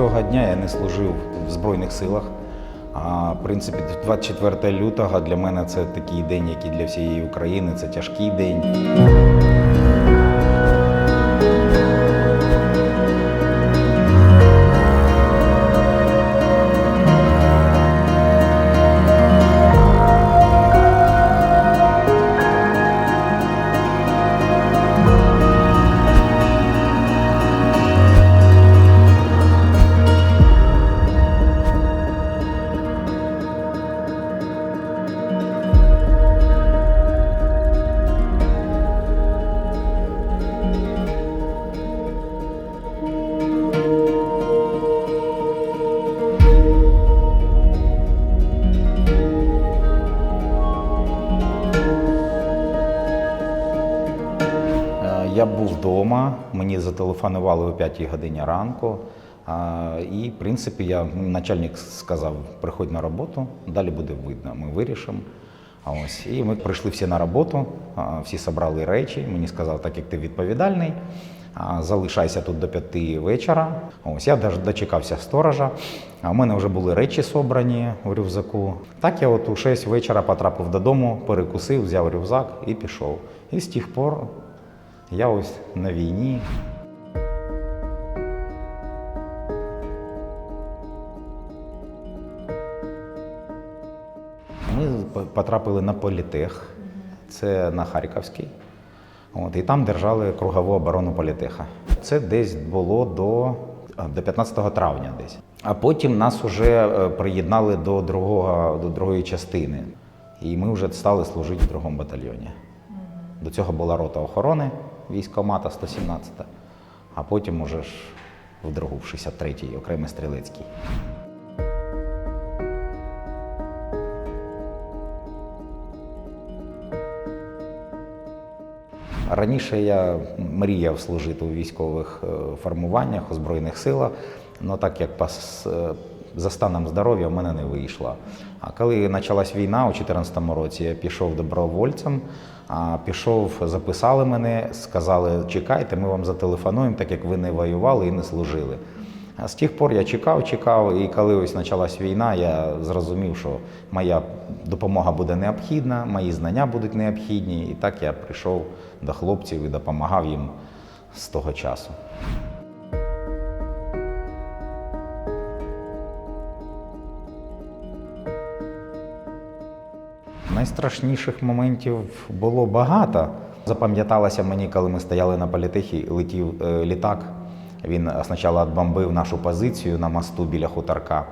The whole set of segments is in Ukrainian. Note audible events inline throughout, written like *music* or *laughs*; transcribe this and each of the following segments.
Цього дня я не служив в Збройних силах. А в принципі, 24 лютого для мене це такий день, як і для всієї України. Це тяжкий день. Вдома, мені зателефонували о 5 годині ранку. І, в принципі, я начальник сказав, приходь на роботу, далі буде видно, ми вирішимо. А ось і ми прийшли всі на роботу, всі зібрали речі. Мені сказав, так як ти відповідальний, залишайся тут до п'яти вечора. Ось я дочекався сторожа. А в мене вже були речі собрані в рюкзаку. Так я от у 6 вечора потрапив додому, перекусив, взяв рюкзак і пішов. І з тих пор я ось на війні. Ми потрапили на політех, це на Харківський. От, і там держали кругову оборону політеха. Це десь було до, до 15 травня десь. А потім нас вже е, приєднали до, другого, до другої частини. І ми вже стали служити в другому батальйоні. До цього була рота охорони військомата 117, а потім уже ж в другу, в 63-й, окремий стрілецький. Раніше я мріяв служити у військових е, формуваннях, у Збройних силах, але так як по с- е, за станом здоров'я в мене не вийшло. А коли почалась війна у 2014 році, я пішов добровольцем, а пішов, записали мене, сказали, чекайте, ми вам зателефонуємо, так як ви не воювали і не служили. А з тих пор я чекав, чекав, і коли ось почалась війна, я зрозумів, що моя допомога буде необхідна, мої знання будуть необхідні. І так я прийшов до хлопців і допомагав їм з того часу. Найстрашніших моментів було багато. Запам'яталося мені, коли ми стояли на політехі, летів е, літак. Він спочатку відбомбив нашу позицію на мосту біля хуторка,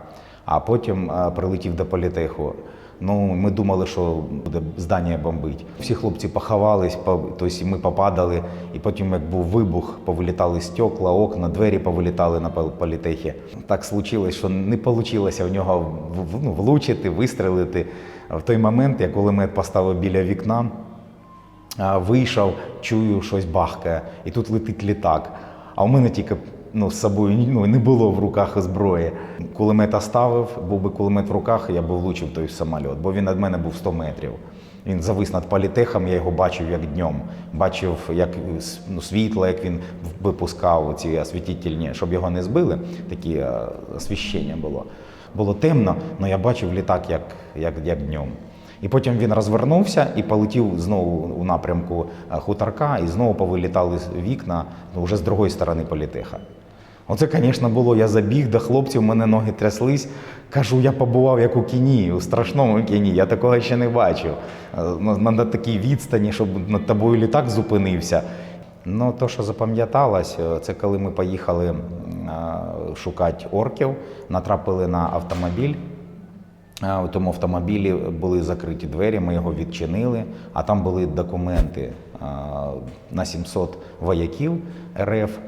а потім е, прилетів до політеху. Ну, ми думали, що буде здання бомбить. Всі хлопці поховались, по- тобто ми попадали, і потім, як був вибух, повилітали стекла, окна, двері повилітали на політехі. Так случилось, що не вийшло в нього ну, влучити, вистрелити. В той момент, я кулемет поставив біля вікна, вийшов, чую, щось бахкає, і тут летить літак. А у мене тільки ну, з собою ну, не було в руках зброї. Кулемет оставив, був би кулемет в руках, я б влучив той самоліт, бо він від мене був 100 метрів. Він завис над політехом, я його бачив як днем. Бачив, як ну, світло, як він випускав ці освітительні, щоб його не збили, такі е, освіщення було. Було темно, але я бачив літак як, як, як днем. І потім він розвернувся і полетів знову у напрямку е, хуторка, і знову повилітали вікна ну, вже з другої сторони політеха. Оце, звісно, було. Я забіг до хлопців, мене ноги тряслись. Кажу, я побував як у кіні, у страшному кіні. Я такого ще не бачив. Е, На, такій відстані, щоб над тобою літак зупинився. Ну, то, що запам'яталось, е, це коли ми поїхали е, шукати орків, натрапили на автомобіль. У тому автомобілі були закриті двері, ми його відчинили, а там були документи на 700 вояків РФ,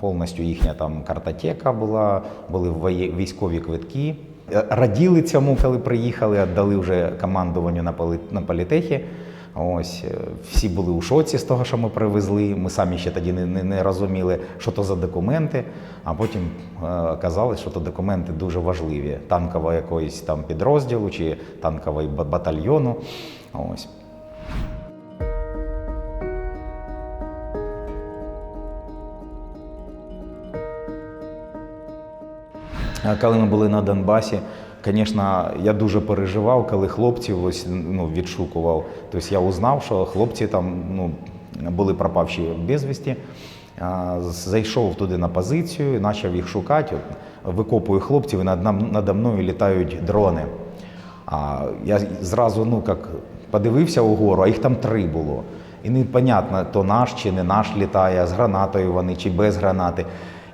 повністю їхня там картотека була, були військові квитки. Е, Раділи цьому, коли приїхали, віддали вже командуванню на полі- політехі. Ось е, всі були у шоці з того, що ми привезли. Ми самі ще тоді не, не, не розуміли, що то за документи. А потім е, що то документи дуже важливі танкового якоїсь там підрозділу чи танкового батальйону. Ось. Коли ми були на Донбасі, звісно, я дуже переживав, коли хлопців ось, ну, відшукував. Тобто я узнав, що хлопці там ну, були пропавші безвісті. Зайшов туди на позицію, почав їх шукати. Викопую хлопців, і над, надо мною літають дрони. А я зразу ну, як, подивився угору, а їх там три було. І непонятно, то наш чи не наш літає, з гранатою вони чи без гранати.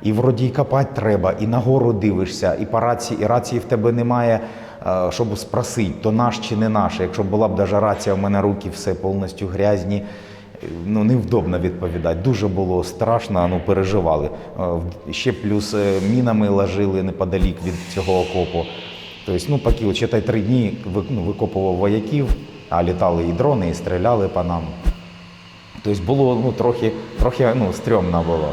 І вроді й копати треба, і нагору дивишся, і по рації, і рації в тебе немає, е, щоб спросити, то наш чи не наш. Якщо була б даже рація, в мене руки все повністю грязні. е, Ну, невдобно відповідати. Дуже було страшно, ну переживали. Е, Ще плюс мінами ложили неподалік від цього окопу. Тобто, ну, поки от, читай, три дні ну, викопував вояків, а літали і дрони, і стріляли по нам. Тобто було ну, трохи, трохи ну, стрьомно було.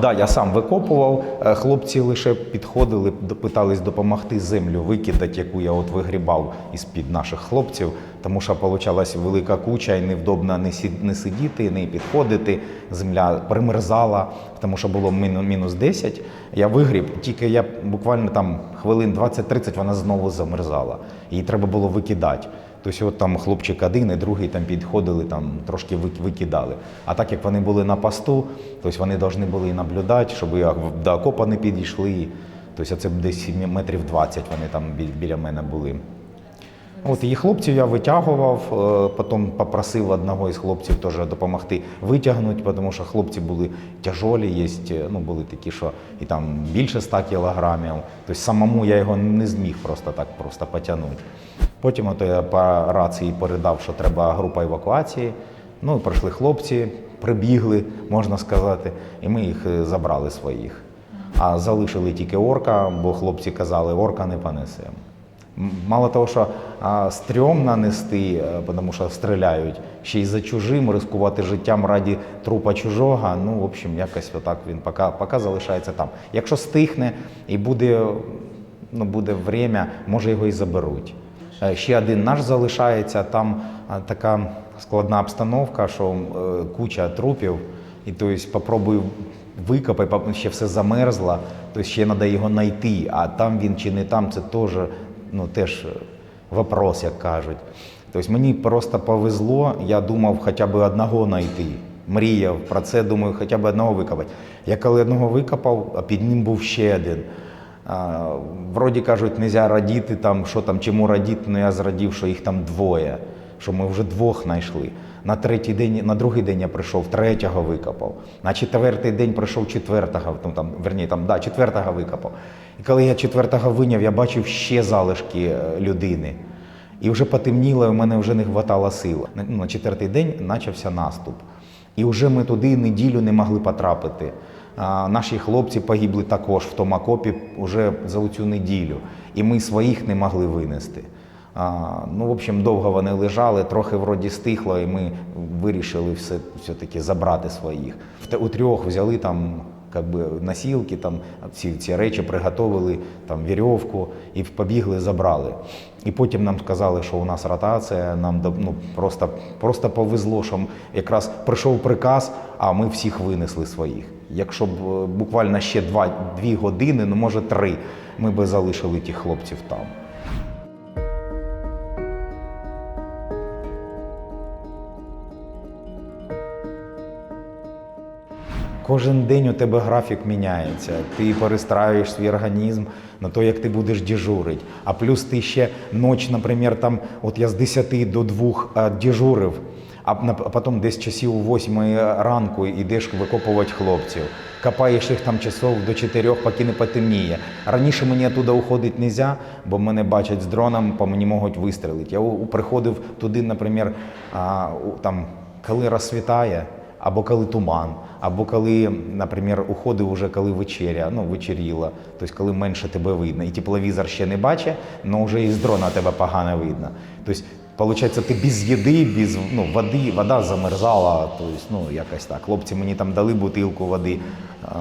Да, я сам викопував, е, хлопці лише підходили, питались допомогти землю викидати, яку я от вигрібав із-під наших хлопців, тому що получалась велика куча і невдобно не, сидіти, не підходити. Земля примерзала, тому що було міну- мінус 10. Я вигріб, тільки я буквально там хвилин 20-30 вона знову замерзала. Її треба було викидати. Тобто от там хлопчик один і другий там підходили, там трошки викидали. А так як вони були на посту, тобто вони повинні були наблюдати, щоб до окопа не підійшли. Тобто це десь метрів 20 вони там біля мене були. От і хлопців я витягував, е, потім попросив одного із хлопців теж допомогти витягнути, тому що хлопці були тяжолі, є, ну були такі, що і там більше 100 кілограмів. Тобто самому я його не зміг просто так просто потягнути. Потім от я по рації передав, що треба група евакуації. Ну, прийшли хлопці, прибігли, можна сказати, і ми їх е, забрали своїх. А залишили тільки орка, бо хлопці казали, орка не понесемо. Мало того, що а, стрьомно нести, е, тому що стріляють, ще й за чужим ризикувати життям раді трупа чужого. Ну, в общем, якось отак він поки, поки залишається там. Якщо стихне і буде, ну, буде время, може його і заберуть. Е, Ще один наш залишається, там така складна обстановка, що е, куча трупів, і тобто попробую викопай, ще все замерзло, тобто ще треба його знайти, а там він чи не там, це теж, ну, теж е, вопрос, як кажуть. Тобто мені просто повезло, я думав хоча б одного знайти. Мріяв про це, думаю, хоча б одного викопати. Я коли одного викопав, а під ним був ще один. Вроді кажуть, не можна радіти, там, що там, чому радіти, але я зрадів, що їх там двоє, що ми вже двох знайшли. На третій день, на другий день я прийшов, третього викопав. На четвертий день прийшов четвертого, ну, там, верні, там, да, четвертого викопав. І коли я четвертого виняв, я бачив ще залишки е, людини. І вже потемніло, і в мене вже не вистачало сил. Ну, на четвертий день почався наступ. І вже ми туди неділю не могли потрапити. Наші хлопці погибли також в тому окопі вже за цю неділю. І ми своїх не могли винести. Ну, в общем, довго вони лежали, трохи вроді стихло, і ми вирішили все, все-таки забрати своїх. У трьох взяли там би, носілки, там, ці, ці речі приготовили, там, вірьовку і побігли, забрали. І потім нам сказали, що у нас ротація, нам ну, просто, просто повезло, що якраз прийшов приказ, а ми всіх винесли своїх. Якщо б е, буквально ще два, дві години, ну може три, ми би залишили тих хлопців там. Кожен день у тебе графік міняється. Ти перестраюєш свій організм на те, як ти будеш дежурити. А плюс ти ще ніч, наприклад, там, от я з 10 до 2 а, дежурив, а потім десь часів у 8 ранку йдеш викопувати хлопців. Копаєш їх там часов до 4, поки не потемніє. Раніше мені туди уходити не можна, бо мене бачать з дроном, по мені можуть вистрілити. Я приходив туди, наприклад, там, коли розсвітає, або коли туман, або коли, наприклад, уходив уже коли вечеря, ну вечеріла, тобто коли менше тебе видно, і тепловізор ще не бачить, але вже і з дрона тебе погано видно. Тобто, виходить, ти без їди, без ну, води, вода замерзала, тобто, ну якось так. Хлопці мені там дали бутилку води,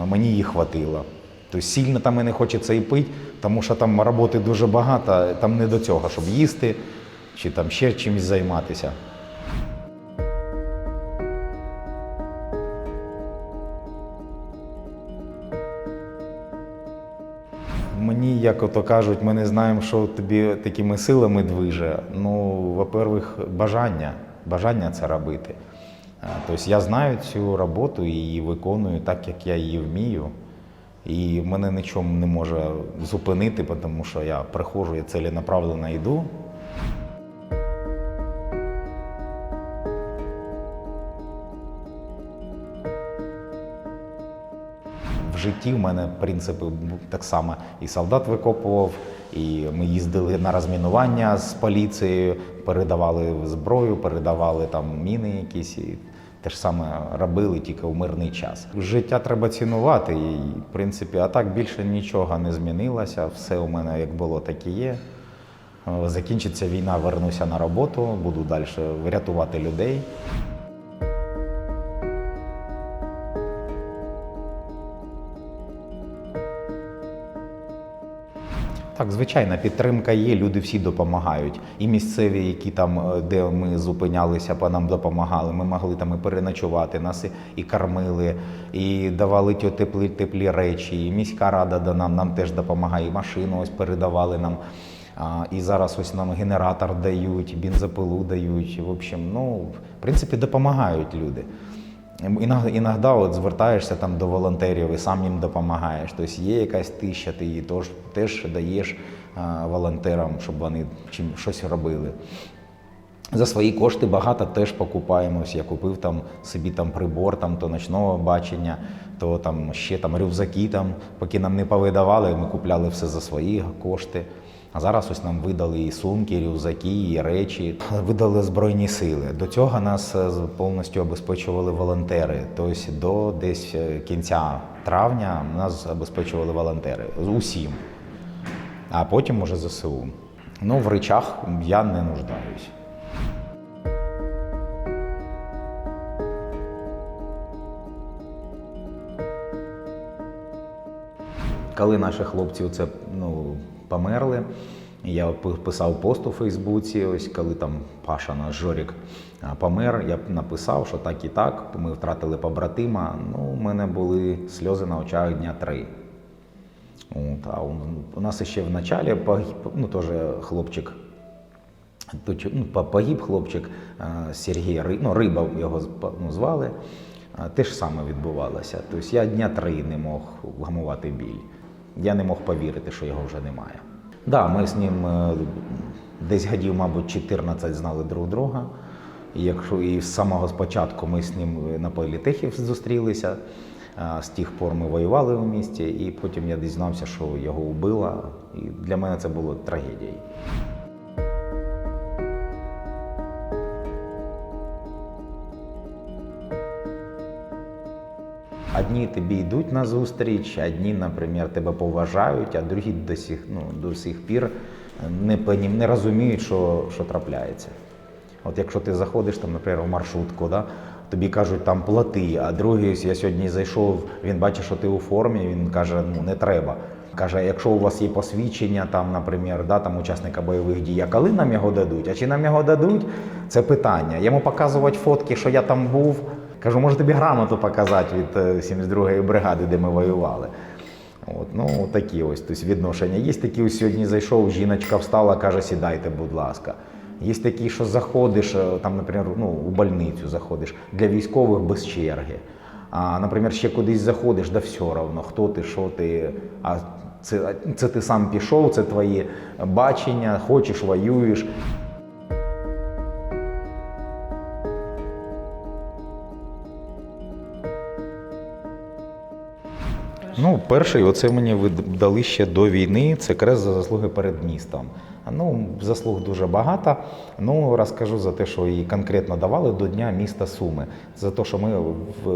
мені її хватило. Тобто сильно там і не хочеться і пити, тому що там роботи дуже багато, там не до цього, щоб їсти чи там ще чимось займатися. Як ото кажуть, ми не знаємо, що тобі такими силами движе. Ну, во-первых, бажання. Бажання це робити. Тобто я знаю цю роботу і її виконую так, як я її вмію. І мене нічому не може зупинити, тому що я приходжу, я ціленаправленно йду. Житті в мене принципи так само і солдат викопував, і ми їздили на розмінування з поліцією, передавали зброю, передавали там міни якісь. І те ж саме робили тільки в мирний час. Життя треба цінувати, і в принципі, а так більше нічого не змінилося. Все у мене як було, так і є. Закінчиться війна, вернуся на роботу, буду далі врятувати людей. Так, звичайно, підтримка є, люди всі допомагають. І місцеві, які там, е, де ми зупинялися, по нам допомагали. Ми могли там і переночувати, нас і, і кормили, і давали ті теплі, теплі речі. І міська рада да нам, нам теж допомагає, і машину ось передавали нам. А, і зараз ось нам генератор дають, бензопилу дають. В общем, ну, в принципі, допомагають люди. Іноді, от звертаєшся там до волонтерів і сам їм допомагаєш. Тобто є якась тисяча, ти її теж, теж даєш а, волонтерам, щоб вони чим щось робили. За свої кошти багато теж покупаємось. Я купив там собі там прибор, там то ночного бачення, то там ще там рюкзаки, там, поки нам не повидавали, ми купляли все за свої кошти. А зараз ось нам видали і сумки, і рюкзаки, і речі, *laughs* видали збройні сили. До цього нас е, повністю обезпечували волонтери. Тобто до десь е, кінця травня нас забезпечували волонтери усім а потім уже ЗСУ. Ну, в речах я не нуждаюсь. Коли наші хлопці це ну, померли, я писав пост у Фейсбуці, ось коли там Паша наш Жорік помер, я написав, що так і так, ми втратили побратима. Ну, у мене були сльози на очах дня три. От, а у, нас ще в началі погиб, ну, теж хлопчик, ну, погиб хлопчик Сергій ну, Риба його ну, звали. Те ж саме відбувалося. Тобто я дня три не мог вгамувати біль. Я не мог повірити, що його вже немає. Так, да, ми з ним е, десь годів, мабуть, 14 знали друг друга. І якщо і з самого спочатку ми з ним на політехів зустрілися, з тих пор ми воювали у місті, і потім я дізнався, що його вбила. І для мене це було трагедією. Одні тобі йдуть на зустріч, одні, наприклад, тебе поважають, а другі до сих, ну, до сих пір не, не розуміють, що, що трапляється. От якщо ти заходиш, там, наприклад, в маршрутку, да, тобі кажуть там плати, а другий, я сьогодні зайшов, він бачить, що ти у формі, він каже, ну не треба. Каже, якщо у вас є посвідчення, там, наприклад, да, там, учасника бойових дій, а коли нам його дадуть? А чи нам його дадуть? Це питання. Йому показувати фотки, що я там був. Кажу, може тобі грамоту показати від е, 72-ї бригади, де ми воювали. От, ну, такі ось тобто, відношення. Є такі, ось сьогодні зайшов, жіночка встала, каже, сідайте, будь ласка. Є такі, що заходиш, е, там, наприклад, ну, у больницю заходиш для військових без черги. А, наприклад, ще кудись заходиш, да все одно, хто ти, що ти. А це, це ти сам пішов, це твої бачення, хочеш, воюєш. Ну, перший, оце мені ви- дали ще до війни. Це крест за заслуги перед містом. Ну, заслуг дуже багато. Ну, розкажу за те, що її конкретно давали до Дня міста Суми. За те, що ми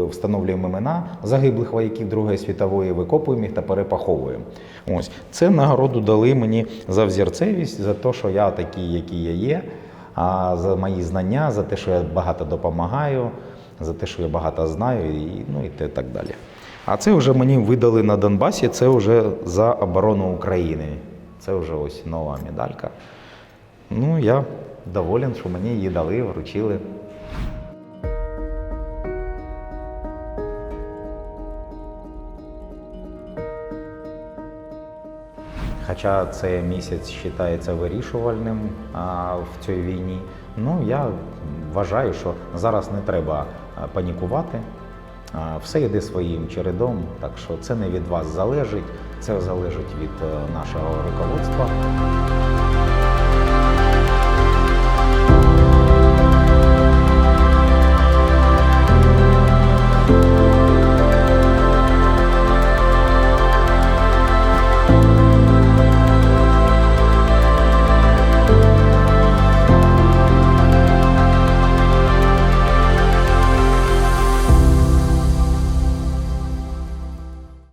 встановлюємо імена загиблих вояків Другої світової, викопуємо їх та перепаховуємо. Ось це нагороду дали мені за взірцевість, за те, що я такий, який я є, а за мої знання, за те, що я багато допомагаю, за те, що я багато знаю, і, ну і те так далі. А це вже мені видали на Донбасі, це вже за оборону України. Це вже ось нова медалька. Ну, я доволен, що мені її дали, вручили. Хоча цей місяць вважається вирішувальним а, в цій війні. Ну я вважаю, що зараз не треба панікувати. Все йде своїм чередом, так що це не від вас залежить, це залежить від е, нашого руководства.